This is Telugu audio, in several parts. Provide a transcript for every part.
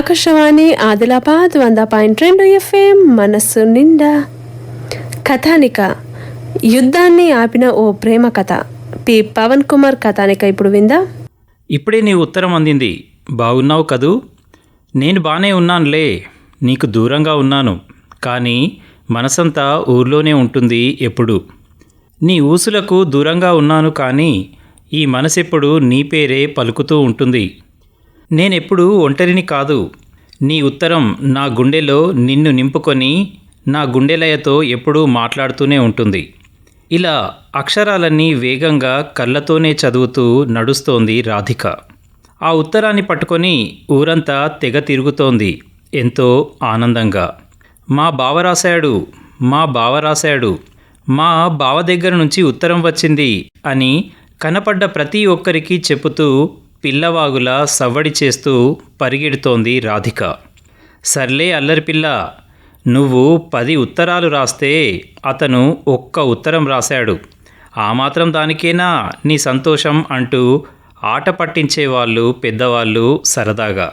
ఆకాశవాణి ఆదిలాబాద్ వంద పాయింట్ రెండు ఎఫ్ఎం మనస్సు నిండా. కథానిక. యుద్ధాన్ని ఆపిన ఓ ప్రేమ కథ. పి. పవన్ కుమార్ కథానిక ఇప్పుడు విందా. ఇప్పుడే నీ ఉత్తరం అందింది. బాగున్నావు కదూ? నేను బాగానే ఉన్నానులే. నీకు దూరంగా ఉన్నాను. కానీ మనసంతా ఊర్లోనే ఉంటుంది ఎప్పుడు. నీ ఊసులకు దూరంగా ఉన్నాను కానీ ఈ మనసెప్పుడు నీ పేరే పలుకుతూ ఉంటుంది. నేనెప్పుడు ఒంటరిని కాదు. నీ ఉత్తరం నా గుండెలో నిన్ను నింపుకొని నా గుండెలయతో ఎప్పుడూ మాట్లాడుతూనే ఉంటుంది. ఇలా అక్షరాలన్నీ వేగంగా కళ్ళతోనే చదువుతూ నడుస్తోంది రాధిక. ఆ ఉత్తరాన్ని పట్టుకొని ఊరంతా తెగ తిరుగుతోంది. ఎంతో ఆనందంగా. మా బావ రాశాడు. మా బావ రాశాడు. మా బావ దగ్గర నుంచి ఉత్తరం వచ్చింది అని కనపడ్డ ప్రతి ఒక్కరికి చెబుతూ పిల్లవాగులా సవ్వడి చేస్తూ పరిగెడుతోంది రాధిక. సర్లే అల్లరి పిల్ల నువ్వు పది ఉత్తరాలు రాస్తే అతను ఒక్క ఉత్తరం రాశాడు. ఆ మాత్రం దానికేనా నీ సంతోషం అంటూ ఆట పట్టించేవాళ్ళు పెద్దవాళ్ళు సరదాగా.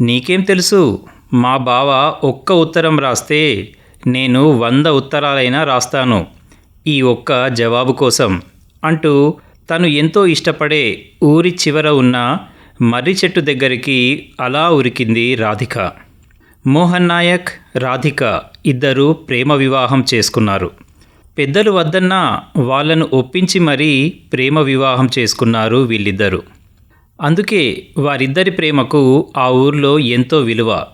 నీకేం తెలుసు మా బావ ఒక్క ఉత్తరం రాస్తే నేను వంద ఉత్తరాలైనా రాస్తాను ఈ ఒక్క జవాబు కోసం అంటూ తను ఎంతో ఇష్టపడే ఊరి చివర ఉన్న మర్రి చెట్టు దగ్గరికి అలా ఉరికింది రాధిక. మోహన్ నాయక్ రాధిక ఇద్దరు ప్రేమ వివాహం చేసుకున్నారు. పెద్దలు వద్దన్నా వాళ్ళను ఒప్పించి మరీ ప్రేమ వివాహం చేసుకున్నారు వీళ్ళిద్దరూ. అందుకే వారిద్దరి ప్రేమకు ఆ ఊర్లో ఎంతో విలువ.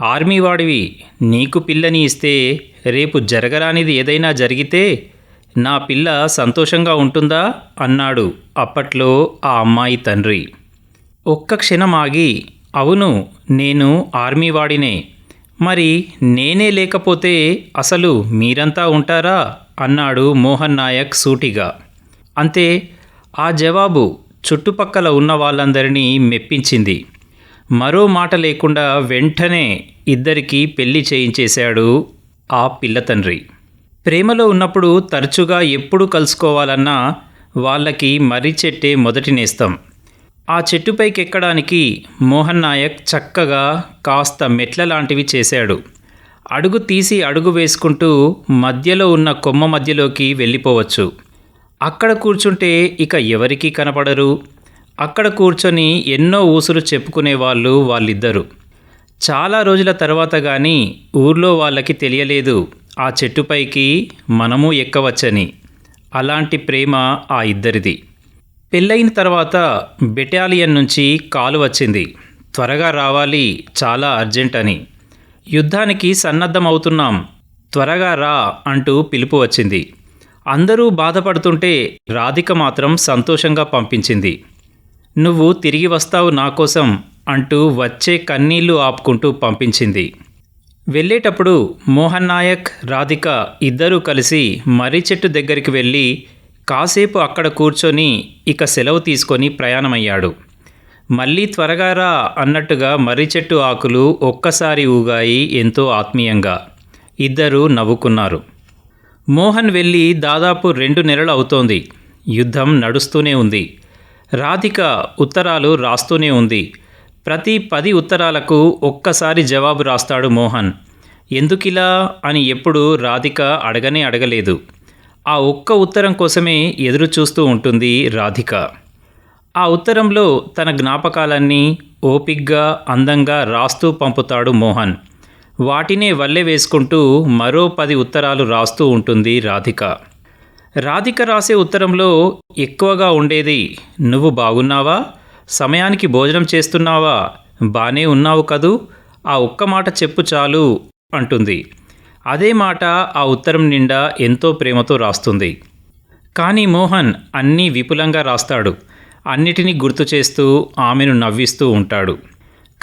ఆర్మీ వాడివి నీకు పిల్లని ఇస్తే రేపు జరగరానిది ఏదైనా జరిగితే నా పిల్ల సంతోషంగా ఉంటుందా? అన్నాడు అప్పట్లో ఆ అమ్మాయి తండ్రి. ఒక్క క్షణం ఆగి అవును నేను ఆర్మీ వాడినే. మరి నేనే లేకపోతే అసలు మీరంతా ఉంటారా? అన్నాడు మోహన్ నాయక్ సూటిగా. అంతే ఆ జవాబు చుట్టుపక్కల ఉన్న వాళ్ళందరినీ మెప్పించింది. మరో మాట లేకుండా వెంటనే ఇద్దరికీ పెళ్ళి చేయించేశాడు ఆ పిల్ల తండ్రి. ప్రేమలో ఉన్నప్పుడు తరచుగా ఎప్పుడు కలుసుకోవాలన్నా వాళ్ళకి మర్రి చెట్టే మొదటి నేస్తం. ఆ చెట్టుపైకి ఎక్కడానికి మోహన్ నాయక్ చక్కగా కాస్త మెట్ల లాంటివి చేశాడు. అడుగు తీసి అడుగు వేసుకుంటూ మధ్యలో ఉన్న కొమ్మ మధ్యలోకి వెళ్ళిపోవచ్చు. అక్కడ కూర్చుంటే ఇక ఎవరికీ కనపడరు. అక్కడ కూర్చొని ఎన్నో ఊసులు చెప్పుకునేవాళ్ళు వాళ్ళిద్దరూ. చాలా రోజుల తర్వాత కానీ ఊర్లో వాళ్ళకి తెలియలేదు. ఆ చెట్టుపైకి మనము ఎక్కవచ్చని. అలాంటి ప్రేమ ఆ ఇద్దరిది. పెళ్ళయిన తర్వాత బెటాలియన్ నుంచి కాలు వచ్చింది. త్వరగా రావాలి చాలా అర్జెంట్ అని. యుద్ధానికి సన్నద్ధమవుతున్నాం. త్వరగా రా అంటూ పిలుపు వచ్చింది. అందరూ బాధపడుతుంటే రాధిక మాత్రం సంతోషంగా పంపించింది. నువ్వు తిరిగి వస్తావు నా కోసం అంటూ వచ్చే కన్నీళ్ళు ఆపుకుంటూ పంపించింది. వెళ్ళేటప్పుడు మోహన్ నాయక్ రాధిక ఇద్దరూ కలిసి మర్రి చెట్టు దగ్గరికి వెళ్ళి కాసేపు అక్కడ కూర్చొని ఇక సెలవు తీసుకొని ప్రయాణమయ్యాడు. మళ్ళీ త్వరగా రా అన్నట్టుగా మర్రి చెట్టు ఆకులు ఒక్కసారి ఊగాయి ఎంతో ఆత్మీయంగా. ఇద్దరూ నవ్వుకున్నారు. మోహన్ వెళ్ళి దాదాపు రెండు నెలలు అవుతోంది. యుద్ధం నడుస్తూనే ఉంది. రాధిక ఉత్తరాలు రాస్తూనే ఉంది. ప్రతి పది ఉత్తరాలకు ఒక్కసారి జవాబు రాస్తాడు మోహన్. ఎందుకిలా అని ఎప్పుడు రాధిక అడగనే అడగలేదు. ఆ ఒక్క ఉత్తరం కోసమే ఎదురు చూస్తూ ఉంటుంది రాధిక. ఆ ఉత్తరంలో తన జ్ఞాపకాలన్నీ ఓపిగ్గా అందంగా రాస్తూ పంపుతాడు మోహన్. వాటినే వల్లె వేసుకుంటూ మరో పది ఉత్తరాలు రాస్తూ ఉంటుంది రాధిక. రాధిక రాసే ఉత్తరంలో ఎక్కువగా ఉండేది నువ్వు బాగున్నావా? సమయానికి భోజనం చేస్తున్నావా? బానే ఉన్నావు కదూ? ఆ ఒక్క మాట చెప్పు చాలు అంటుంది. అదే మాట ఆ ఉత్తరం నిండా ఎంతో ప్రేమతో రాస్తుంది. కానీ మోహన్ అన్నీ విపులంగా రాస్తాడు. అన్నిటినీ గుర్తు చేస్తూ ఆమెను నవ్విస్తూ ఉంటాడు.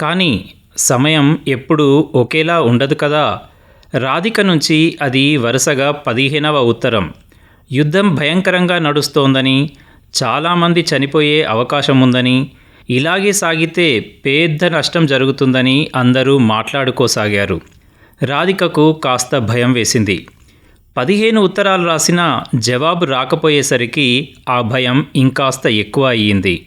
కానీ సమయం ఎప్పుడూ ఒకేలా ఉండదు కదా? రాధిక నుంచి అది వరుసగా పదిహేనవ ఉత్తరం. యుద్ధం భయంకరంగా నడుస్తోందని చాలామంది చనిపోయే అవకాశం ఉందని ఇలాగే సాగితే పెద్ద నష్టం జరుగుతుందని అందరూ మాట్లాడుకోసాగారు. రాధికకు కాస్త భయం వేసింది. పదిహేను ఉత్తరాలు రాసినా జవాబు రాకపోయేసరికి ఆ భయం ఇంకాస్త ఎక్కువ అయ్యింది.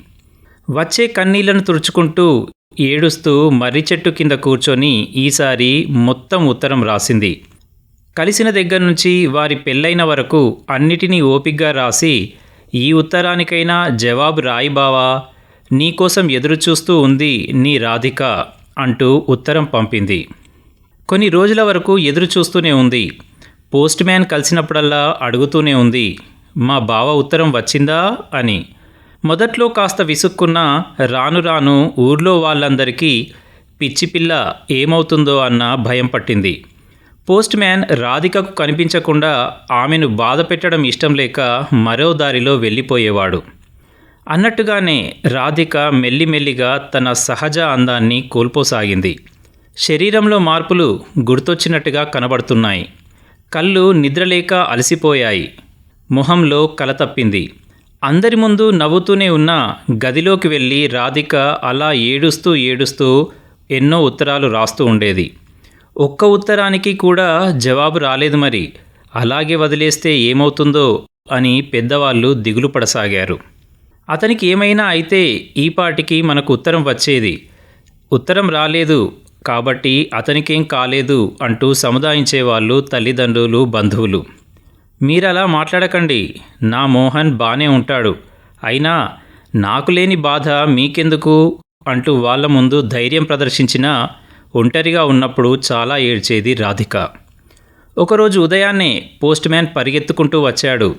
వచ్చే కన్నీళ్ళను తుడుచుకుంటూ ఏడుస్తూ మర్రి చెట్టు కింద కూర్చొని ఈసారి మొత్తం ఉత్తరం రాసింది. కలిసిన దగ్గర నుంచి వారి పెళ్ళైన వరకు అన్నిటినీ ఓపిగ్గా రాసి ఈ ఉత్తరానికైనా జవాబు రాయి బావా నీకోసం ఎదురుచూస్తూ ఉంది నీ రాధిక అంటూ ఉత్తరం పంపింది. కొన్ని రోజుల వరకు ఎదురు చూస్తూనే ఉంది. పోస్ట్ మ్యాన్ కలిసినప్పుడల్లా అడుగుతూనే ఉంది. మా బావ ఉత్తరం వచ్చిందా? అని. మొదట్లో కాస్త విసుక్కున్న రాను రాను ఊర్లో వాళ్ళందరికీ పిచ్చిపిల్ల ఏమవుతుందో అన్న భయం పట్టింది. పోస్ట్ మ్యాన్ రాధికకు కనిపించకుండా ఆమెను బాధ పెట్టడం ఇష్టం లేక మరో దారిలో వెళ్ళిపోయేవాడు. అన్నట్టుగానే రాధిక మెల్లిమెల్లిగా తన సహజ అందాన్ని కోల్పోసాగింది. శరీరంలో మార్పులు గుర్తొచ్చినట్టుగా కనబడుతున్నాయి. కళ్ళు నిద్రలేక అలసిపోయాయి. మొహంలో కలతప్పింది అందరి ముందు నవ్వుతూనే ఉన్న గదిలోకి వెళ్ళి రాధిక అలా ఏడుస్తూ ఏడుస్తూ ఎన్నో ఉత్తరాలు రాస్తూ ఉండేది. ఒక్క ఉత్తరానికి కూడా జవాబు రాలేదు మరి. అలాగే వదిలేస్తే ఏమవుతుందో అని పెద్దవాళ్ళు దిగులు పడసాగారు అతనికి ఏమైనా అయితే ఈపాటికి మనకు ఉత్తరం వచ్చేది ఉత్తరం రాలేదు కాబట్టి అతనికేం కాలేదు అంటూ సముదాయించేవాళ్ళు తల్లిదండ్రులు బంధువులు. మీరలా మాట్లాడకండి నా మోహన్ బానే ఉంటాడు. అయినా నాకు లేని బాధ మీకెందుకు? అంటూ వాళ్ళ ముందు ధైర్యం ప్రదర్శించిన ఒంటరిగా ఉన్నప్పుడు చాలా ఏడ్చేది రాధిక. ఒకరోజు ఉదయాన్నే పోస్ట్ మ్యాన్ పరిగెత్తుకుంటూ వచ్చాడు.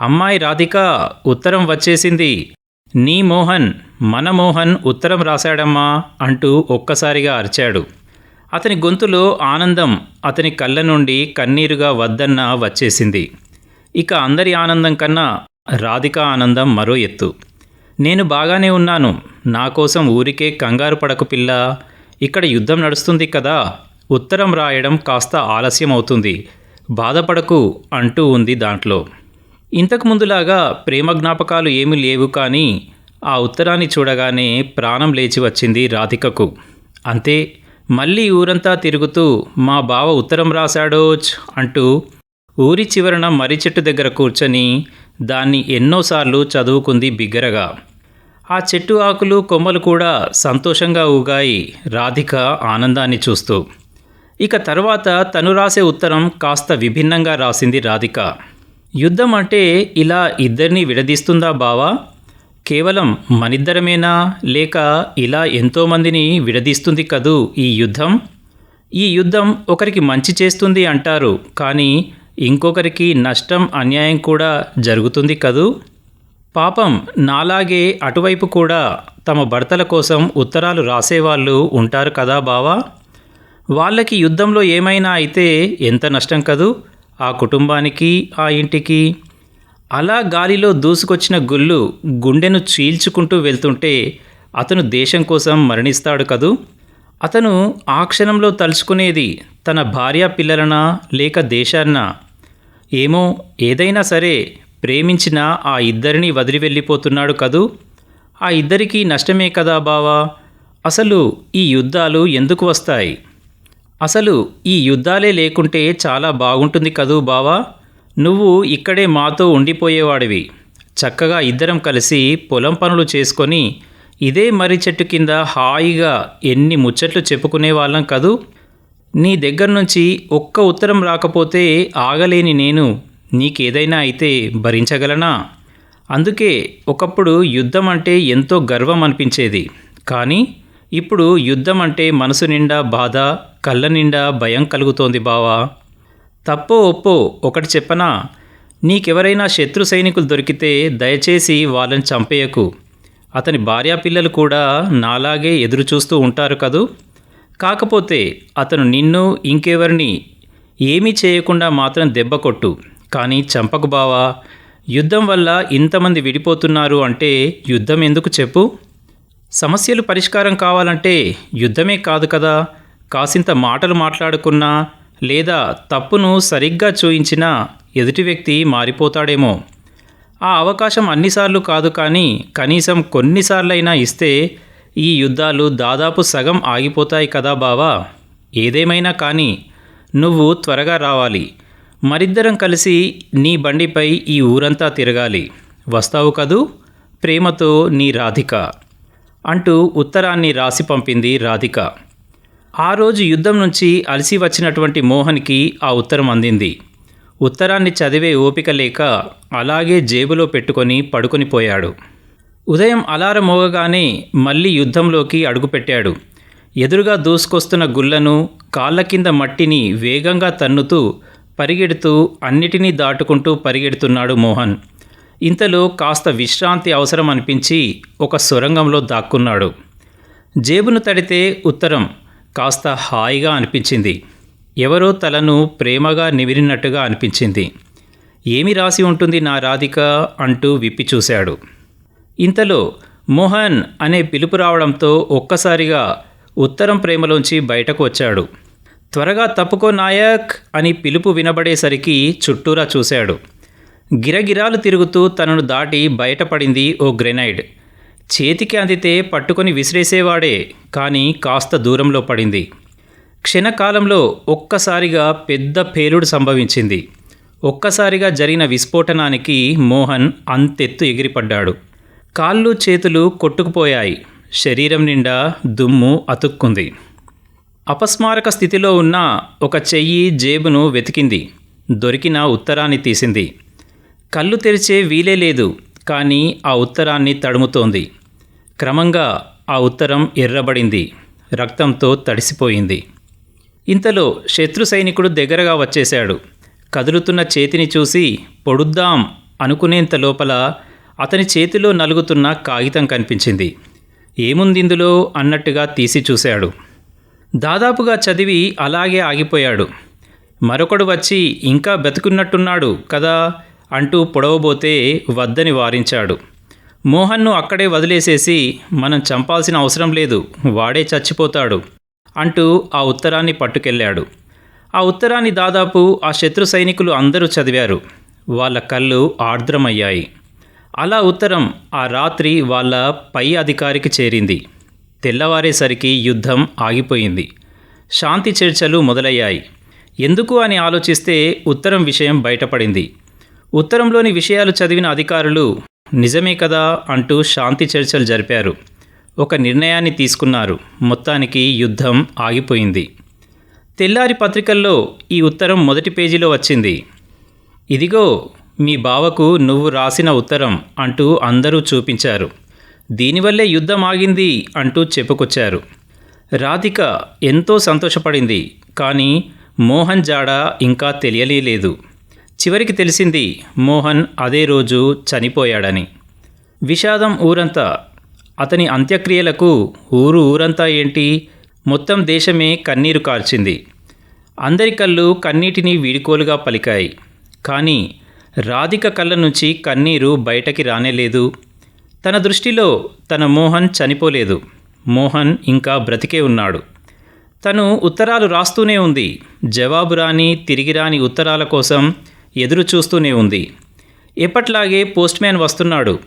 అమ్మాయి రాధిక ఉత్తరం వచ్చేసింది నీ మోహన్ మన మోహన్ ఉత్తరం రాశాడమ్మా అంటూ ఒక్కసారిగా అరిచాడు. అతని గొంతులో ఆనందం అతని కళ్ళ నుండి కన్నీరుగా వద్దన్న వచ్చేసింది. ఇక అందరి ఆనందం కన్నా రాధిక ఆనందం మరో ఎత్తు. నేను బాగానే ఉన్నాను. నా కోసం ఊరికే కంగారు పడకు పిల్ల. ఇక్కడ యుద్ధం నడుస్తుంది కదా. ఉత్తరం రాయడం కాస్త ఆలస్యం అవుతుంది బాధపడకు అంటూ ఉంది దాంట్లో. ఇంతకు ముందులాగా ప్రేమ జ్ఞాపకాలు ఏమీ లేవు కానీ ఆ ఉత్తరాన్ని చూడగానే ప్రాణం లేచి వచ్చింది రాధికకు. అంతే మళ్ళీ ఊరంతా తిరుగుతూ మా బావ ఉత్తరం రాశాడోచ్ అంటూ ఊరి చివరన మర్రి చెట్టు దగ్గర కూర్చొని దాన్ని ఎన్నోసార్లు చదువుకుంది బిగ్గరగా. ఆ చెట్టు ఆకులు కొమ్మలు కూడా సంతోషంగా ఊగాయి రాధిక ఆనందాన్ని చూస్తూ. ఇక తర్వాత తను రాసే ఉత్తరం కాస్త విభిన్నంగా రాసింది రాధిక. యుద్ధం అంటే ఇలా ఇద్దరిని విడదీస్తుందా బావా? కేవలం మనిద్దరమేనా? లేక ఇలా ఎంతోమందిని విడదీస్తుంది కదూ ఈ యుద్ధం? ఈ యుద్ధం ఒకరికి మంచి చేస్తుంది అంటారు కానీ ఇంకొకరికి నష్టం అన్యాయం కూడా జరుగుతుంది కదూ? పాపం నాలాగే అటువైపు కూడా తమ భర్తల కోసం ఉత్తరాలు రాసేవాళ్ళు ఉంటారు కదా బావా? వాళ్ళకి యుద్ధంలో ఏమైనా అయితే ఎంత నష్టం కదూ? ఆ కుటుంబానికి ఆ ఇంటికి. అలా గాలిలో దూసుకొచ్చిన గుళ్ళు గుండెను చీల్చుకుంటూ వెళ్తుంటే అతను దేశం కోసం మరణిస్తాడు కదూ? అతను ఆ క్షణంలో తలుచుకునేది తన భార్య పిల్లలనా లేక దేశాన్నా? ఏమో ఏదైనా సరే ప్రేమించిన ఆ ఇద్దరిని వదిలి వెళ్ళిపోతున్నాడు కదూ? ఆ ఇద్దరికీ నష్టమే కదా బావా? అసలు ఈ యుద్ధాలు ఎందుకు వస్తాయి? అసలు ఈ యుద్ధాలే లేకుంటే చాలా బాగుంటుంది కదూ బావా? నువ్వు ఇక్కడే మాతో ఉండిపోయేవాడివి. చక్కగా ఇద్దరం కలిసి పొలం పనులు చేసుకొని ఇదే మర్రి చెట్టు కింద హాయిగా ఎన్ని ముచ్చట్లు చెప్పుకునే వాళ్ళం కదూ? నీ దగ్గర నుంచి ఒక్క ఉత్తరం రాకపోతే ఆగలేని నేను నీకేదైనా అయితే భరించగలనా? అందుకే ఒకప్పుడు యుద్ధం అంటే ఎంతో గర్వం అనిపించేది. కానీ ఇప్పుడు యుద్ధం అంటే మనసు నిండా బాధ కళ్ళ నిండా భయం కలుగుతోంది బావా. తప్పో ఒప్పో ఒకటి చెప్పనా? నీకెవరైనా శత్రు సైనికులు దొరికితే దయచేసి వాళ్ళని చంపేయకు. అతని భార్యా పిల్లలు కూడా నాలాగే ఎదురు చూస్తూ ఉంటారు కదూ? కాకపోతే అతను నిన్ను ఇంకెవరిని ఏమీ చేయకుండా మాత్రం దెబ్బ కొట్టు. కానీ చంపకు బావా. యుద్ధం వల్ల ఇంతమంది విడిపోతున్నారు అంటే యుద్ధం ఎందుకు చెప్పు? సమస్యలు పరిష్కారం కావాలంటే యుద్ధమే కాదు కదా. కాసింత మాటలు మాట్లాడుకున్నా లేదా తప్పును సరిగ్గా చూయించినా ఎదుటి వ్యక్తి మారిపోతాడేమో. ఆ అవకాశం అన్నిసార్లు కాదు కానీ కనీసం కొన్నిసార్లైనా ఇస్తే ఈ యుద్ధాలు దాదాపు సగం ఆగిపోతాయి కదా బావా. ఏదేమైనా కానీ నువ్వు త్వరగా రావాలి. మరిద్దరం కలిసి నీ బండిపై ఈ ఊరంతా తిరగాలి. వస్తావు కదూ? ప్రేమతో నీ రాధిక. అంటూ ఉత్తరాన్ని రాసి పంపింది రాధిక. ఆ రోజు యుద్ధం నుంచి అలసి వచ్చినటువంటి మోహన్కి ఆ ఉత్తరం అందింది. ఉత్తరాన్ని చదివే ఓపిక లేక అలాగే జేబులో పెట్టుకొని పడుకొనిపోయాడు ఉదయం అలారం మోగగానే మళ్ళీ యుద్ధంలోకి అడుగుపెట్టాడు. ఎదురుగా దూసుకొస్తున్న గుళ్ళను కాళ్ళ కింద మట్టిని వేగంగా తన్నుతూ పరిగెడుతూ అన్నిటినీ దాటుకుంటూ పరిగెడుతున్నాడు మోహన్. ఇంతలో కాస్త విశ్రాంతి అవసరం అనిపించి ఒక సొరంగంలో దాక్కున్నాడు. జేబును తడితే ఉత్తరం కాస్త హాయిగా అనిపించింది. ఎవరో తలను ప్రేమగా నిమిరినట్టుగా అనిపించింది. ఏమి రాసి ఉంటుంది నా రాధిక? అంటూ విప్పి చూశాడు. ఇంతలో మోహన్ అనే పిలుపు రావడంతో ఒక్కసారిగా ఉత్తరం ప్రేమలోంచి బయటకు వచ్చాడు. త్వరగా తప్పుకో నాయక్ అని పిలుపు వినబడేసరికి చుట్టూరా చూశాడు. గిరగిరాలు తిరుగుతూ తనను దాటి బయటపడింది ఓ గ్రెనైడ్. చేతికి అందితే పట్టుకొని విసిరేసేవాడే కానీ కాస్త దూరంలో పడింది. క్షణకాలంలో ఒక్కసారిగా పెద్ద పేలుడు సంభవించింది. ఒక్కసారిగా జరిగిన విస్ఫోటనానికి మోహన్ అంతెత్తు ఎగిరిపడ్డాడు. కాళ్ళు చేతులు కొట్టుకుపోయాయి. శరీరం నిండా దుమ్ము అతుక్కుంది. అపస్మారక స్థితిలో ఉన్న ఒక చెయ్యి జేబును వెతికింది. దొరికిన ఉత్తరాన్ని తీసింది. కళ్ళు తెరిచే వీలే లేదు కానీ ఆ ఉత్తరాన్ని తడుముతోంది. క్రమంగా ఆ ఉత్తరం ఎర్రబడింది రక్తంతో తడిసిపోయింది. ఇంతలో శత్రు సైనికుడు దగ్గరగా వచ్చేశాడు. కదులుతున్న చేతిని చూసి పొడుద్దాం అనుకునేంత లోపల అతని చేతిలో నలుగుతున్న కాగితం కనిపించింది. ఏముందిందులో? అన్నట్టుగా తీసి చూశాడు. దాదాపుగా చదివి అలాగే ఆగిపోయాడు. మరొకడు వచ్చి ఇంకా బతుకున్నట్టున్నాడు కదా! అంటూ పొడవబోతే వద్దని వారించాడు. మోహన్ను అక్కడే వదిలేసేసి మనం చంపాల్సిన అవసరం లేదు వాడే చచ్చిపోతాడు అంటూ ఆ ఉత్తరాన్ని పట్టుకెళ్ళాడు. ఆ ఉత్తరాన్ని దాదాపు ఆ శత్రు సైనికులు అందరూ చదివారు. వాళ్ళ కళ్ళు ఆర్ద్రమయ్యాయి. అలా ఉత్తరం ఆ రాత్రి వాళ్ళ పై అధికారికి చేరింది. తెల్లవారేసరికి యుద్ధం ఆగిపోయింది. శాంతి చర్చలు మొదలయ్యాయి. ఎందుకు అని ఆలోచిస్తే ఉత్తరం విషయం బయటపడింది. ఉత్తరంలోని విషయాలు చదివిన అధికారులు నిజమే కదా అంటూ శాంతి చర్చలు జరిపారు. ఒక నిర్ణయాన్ని తీసుకున్నారు. మొత్తానికి యుద్ధం ఆగిపోయింది. తెల్లారి పత్రికల్లో ఈ ఉత్తరం మొదటి పేజీలో వచ్చింది. ఇదిగో మీ బావకు నువ్వు రాసిన ఉత్తరం అంటూ అందరూ చూపించారు. దీనివల్లే యుద్ధం ఆగింది అంటూ చెప్పుకొచ్చారు. రాధిక ఎంతో సంతోషపడింది కానీ మోహన్ జాడ ఇంకా తెలియలేదు చివరికి తెలిసింది మోహన్ అదే రోజు చనిపోయాడని. విషాదం ఊరంతా. అతని అంత్యక్రియలకు ఊరు ఊరంతా ఏంటి? మొత్తం దేశమే కన్నీరు కార్చింది. అందరి కళ్ళు కన్నీటిని వీడుకోలుగా పలికాయి. కానీ రాధిక కళ్ళ నుంచి కన్నీరు బయటకి రానేలేదు తన దృష్టిలో తన మోహన్ చనిపోలేదు. మోహన్ ఇంకా బ్రతికే ఉన్నాడు. తను ఉత్తరాలు రాస్తూనే ఉంది. జవాబు రాని తిరిగి రాని ఉత్తరాల కోసం ఎదురు చూస్తూనే ఉంది. ఎప్పట్లాగే పోస్ట్మ్యాన్ వస్తున్నాడు.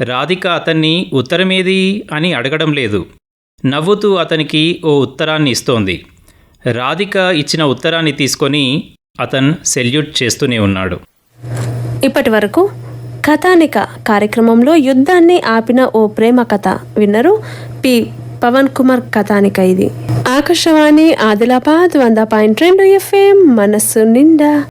రాధిక అతన్ని ఉత్తరమేది అని అడగడం లేదు. నవ్వుతూ అతనికి ఓ ఉత్తరాన్ని ఇస్తోంది. రాధిక ఇచ్చిన ఉత్తరాన్ని తీసుకొని అతన్ సెల్యూట్ చేస్తూనే ఉన్నాడు. ఇప్పటి వరకు కథానిక కార్యక్రమంలో యుద్ధాన్ని ఆపిన ఓ ప్రేమ కథ విన్నరు పి. పవన్ కుమార్ కథానిక ఇది. ఆకాశవాణి ఆదిలాబాద్ వంద పాయింట్ రెండు ఎఫ్ఎం మనస్సు నిండా